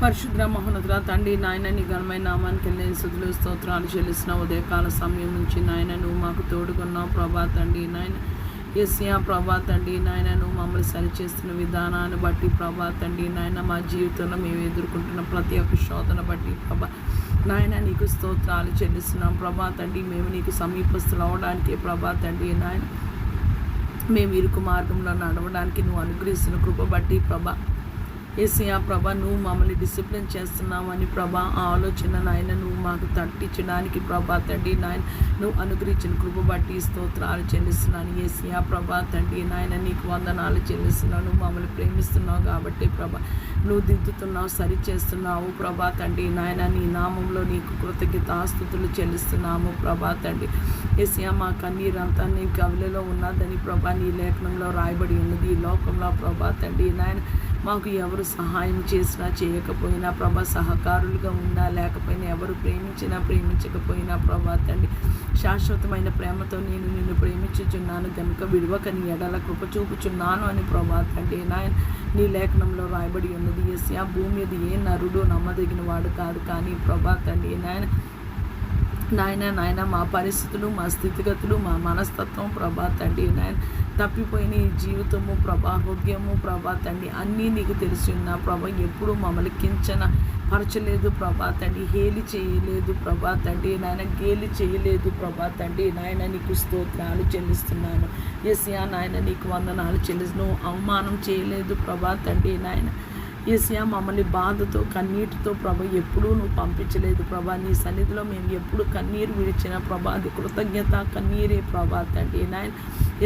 పరిశుద్ర మహోన్నతుల తండ్రి నాయన నీ ఘనమైన నామానికి వెళ్ళిన సుధులు స్తోత్రాలు చెల్లిస్తున్న ఉదయకాల సమయం నుంచి నాయన నువ్వు మాకు తోడుకున్నావు. ప్రభా తండ్రి నాయన ఎస్యా ప్రభా తండ్రి నాయన నువ్వు మమ్మల్ని సరిచేస్తున్న విధానాన్ని బట్టి ప్రభా తండ్రి నాయన మా జీవితంలో మేము ఎదుర్కొంటున్న ప్రతి ఒక్క శోధన బట్టి ప్రభా నాయన నీకు స్తోత్రాలు చెల్లిస్తున్నాం. ప్రభా తండ్రి మేము నీకు సమీపస్తులు అవడానికి ప్రభా తండ్రి నాయన మేము ఇరుకు మార్గంలో నడవడానికి నువ్వు అనుగ్రహిస్తున్న కృప బట్టి ప్రభా ఏసియా ప్రభా నువ్వు మమ్మల్ని డిసిప్లిన్ చేస్తున్నావని ప్రభా ఆ ఆలోచన నాయన నువ్వు మాకు తట్టించడానికి ప్రభా తండ్రి నాయన నువ్వు అనుగ్రహించిన కృప బట్టి స్తోత్రాలు చెల్లిస్తున్నాను. ఏసియా ప్రభా తండ్రి నాయన నీకు వందనాలు చెల్లిస్తున్నావు నువ్వు మమ్మల్ని ప్రేమిస్తున్నావు కాబట్టి ప్రభా నువ్వు దిద్దుతున్నావు సరి చేస్తున్నావు. ప్రభా తండ్రి నాయన నీ నామంలో నీకు కృతజ్ఞతాస్తుతులు చెల్లిస్తున్నాము ప్రభా తండ్రి. ఏసియా మా కన్నీరంతా నీ కవిలలో ఉన్నదని ప్రభా నీ లేఖనంలో రాయబడి ఉన్నది. ఈ లోకంలో ప్రభా తండ్రి నాయన మాకు ఎవరు సహాయం చేసినా చేయకపోయినా ప్రభా సహకారులుగా ఉన్నా లేకపోయినా ఎవరు ప్రేమించినా ప్రేమించకపోయినా ప్రభా తండ్రి శాశ్వతమైన ప్రేమతో నేను నిన్ను ప్రేమించుచున్నాను. గనుక విడవక నీ ఎడల కృప చూపుచున్నాను అని ప్రభా తండ్రి. నాయన నీ లేఖనంలో రాయబడి ఉన్నది ఎస్ ఆ భూమి మీద ఏ నరుడు నమ్మదగిన వాడు కాదు కానీ ప్రభా తండ్రి నాయన నాయన నాయన మా పరిస్థితులు మా స్థితిగతులు మా మనస్తత్వం ప్రభా తండ్రి నాయన తప్పిపోయిన ఈ జీవితము ప్రభా హృదయము ప్రభా తండ్రి అన్నీ నీకు తెలిసి ఉన్న ప్రభా ఎప్పుడు మమ్మల్ని కించన పరచలేదు ప్రభా తండ్రి హేలి చేయలేదు ప్రభా తండ్రి నాయన గేలి చేయలేదు ప్రభా తండ్రి నాయన నీకు స్తోత్రాలు చెల్లిస్తున్నాను. ఎస్యా నాయన నీకు వందనాలు చెల్లిస్తున్నావు అవమానం చేయలేదు ప్రభా తండ్రి నాయన. ఏసియా మమ్మల్ని బాధతో కన్నీటితో ప్రభ ఎప్పుడూ నువ్వు పంపించలేదు ప్రభా. నీ సన్నిధిలో మేము ఎప్పుడు కన్నీరు విడిచిన ప్రభా అది కృతజ్ఞత కన్నీరే ప్రభా తండ్రి. నాయన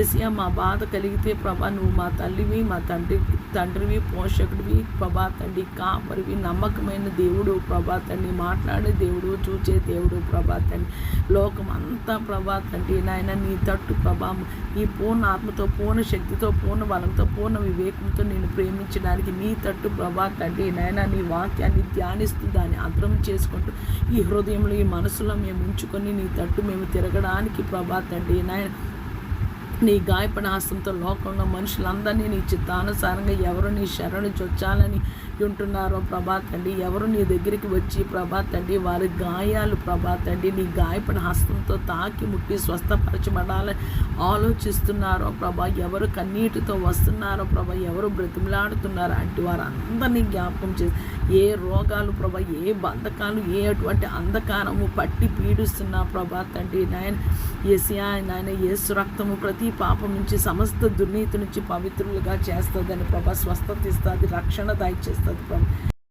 ఏసియా మా బాధ కలిగితే ప్రభా నువ్వు మా తల్లివి మా తండ్రి తండ్రివి పోషకుడివి ప్రభా తండ్రి కాపరివి నమ్మకమైన దేవుడు ప్రభా తండ్రి మాట్లాడే దేవుడు చూచే దేవుడు ప్రభా తండ్రి. లోకం అంతా ప్రభా తండ్రి నాయన నీ తట్టు ప్రభా ఈ పూర్ణ ఆత్మతో పూర్ణ శక్తితో పూర్ణ బలంతో పూర్ణ వివేకంతో నేను ప్రేమించడానికి నీ తట్టు ప్రభా తండ్రి నాయన నీ వాక్యాన్ని ధ్యానిస్తూ దాన్ని అర్థం చేసుకుంటూ ఈ హృదయంలో ఈ మనసులో మేము ఉంచుకొని నీ తట్టు మేము తిరగడానికి ప్రభా తండ్రి నాయన నీ గాయపడిన హస్తంతో లోకంలో మనుషులందరినీ నీ చిత్తానుసారంగా ఎవరు నీ శరణు చొచ్చాలని ఉంటున్నారో ప్రభా తండ్రి ఎవరు నీ దగ్గరికి వచ్చి ప్రభా తండ్రి వారి గాయాలు ప్రభా తండ్రి నీ గాయపడిన హస్తంతో తాకి ముట్టి స్వస్థపరచబడాలని ఆలోచిస్తున్నారో ప్రభా ఎవరు కన్నీటితో వస్తున్నారో ప్రభా ఎవరు బ్రతిమలాడుతున్నారో అంటే వారందరినీ జ్ఞాపకం చేసి ఏ రోగాలు ప్రభా ఏ బంధకాలు ఏ అటువంటి అంధకారము పట్టి పీడిస్తున్నా ప్రభా తండ్రి నాయన ఏసియా నాయన ఏసు రక్తము ప్రతి పాపం నుంచి సమస్త దుర్నీతి నుంచి పవిత్రులుగా చేస్తుందని ప్రభా స్వస్థత ఇస్తుంది రక్షణ దయచేస్తుంది ప్రభా.